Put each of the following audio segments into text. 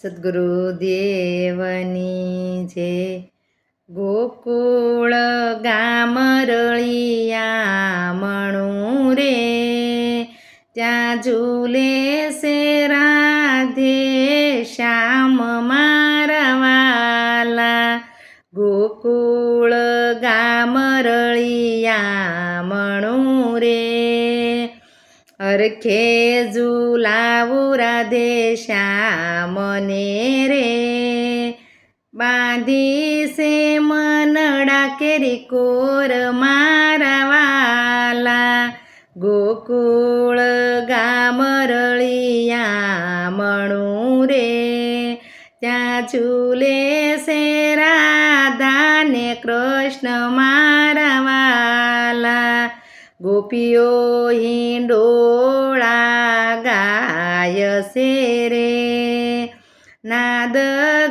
સદગુરુ દેવની છે ગોકુળ ગામ રળિયા મણું રે ત્યાં ઝૂલે છે રાધે શ્યામ હરખે ઝુલાવું રાધે શ્યામને રે. બાંધી સે મનડા કેરી કોર મારવાલા ગોકુળ ગામરળિયા મણું રે. ત્યાં ચૂલે છે રાધાને કૃષ્ણ મારવાલા ગોપીઓ હિંડોળા ગાય છે રે નાદ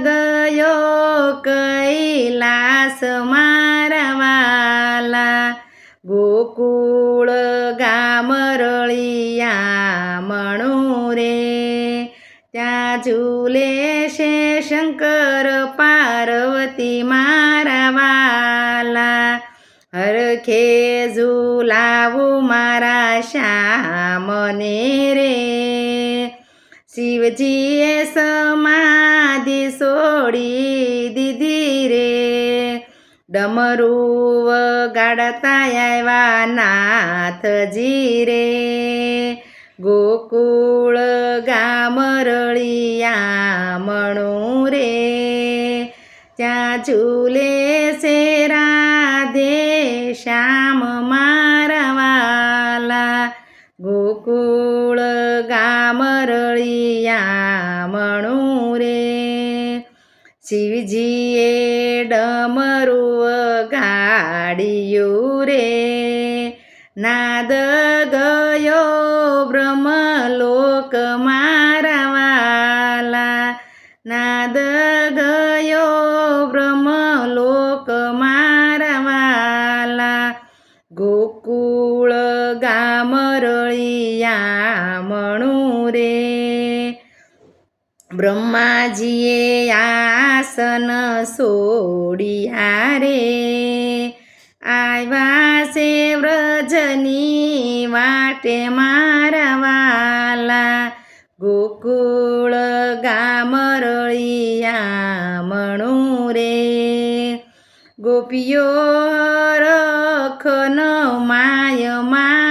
ગયો કૈલાસ મારવાલા ગોકુળ ગામરળિયા મણો રે ત્યાં ઝૂલે છે શંકર પાર્વતી મારવાલા હરખે ઝુલાવું મારા શ્યામને રે. શિવજીએ સમાધિ છોડી દીધી રે. ડમરું ગાડતા આવ્યા નાથજી રે. ગોકુળ ગામ રળિયા મણું રે. ત્યાં ઝૂલે છે રાધે ગોકુળ ગામરળિયા મણું રે શિવજીએ ડમરું ગાડિયું રે નાદ ગયો બ્રહ્મલોક મારવાલા નાદ ગયો બ્રહ્મલોક મારવાલા ગોકુળ ગામ બ્રહ્માજીએ આસન સોડિયા રે. આવ્યા છે વ્રજની વાટે મારવાલા ગોકુળ ગામરળિયા મણુ રે. ગોપીઓ રખન માય મારવાલા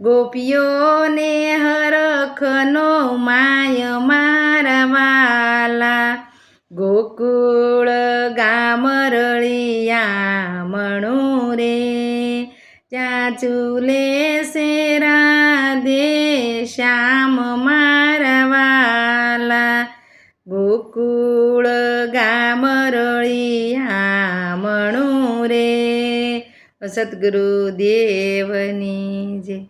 ગોપીઓને હરખનો માય મારવાલા. ગોકુળ ગામરળિયા રે. ત્યાં ચૂલે શેરા દે શ્યામ મારવાલા. ગોકુળ ગામરળિયા રે. સદગુરુ દેવની જય